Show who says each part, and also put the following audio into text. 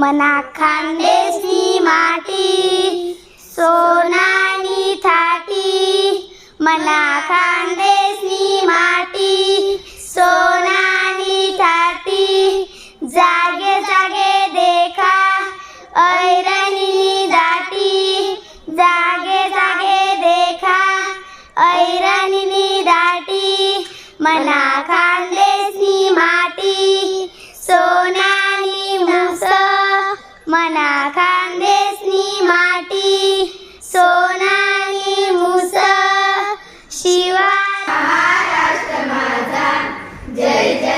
Speaker 1: मना माटी सोनानी थाटी मना माटी सोनानी थाटी जागे जागे देखा ऐरणी दाटी जागे जागे देखा ऐरणी दाटी मना माटी सो खानदेशनी माटी सोनानी मुस शिवा
Speaker 2: महाराष्ट्र माझा जय जय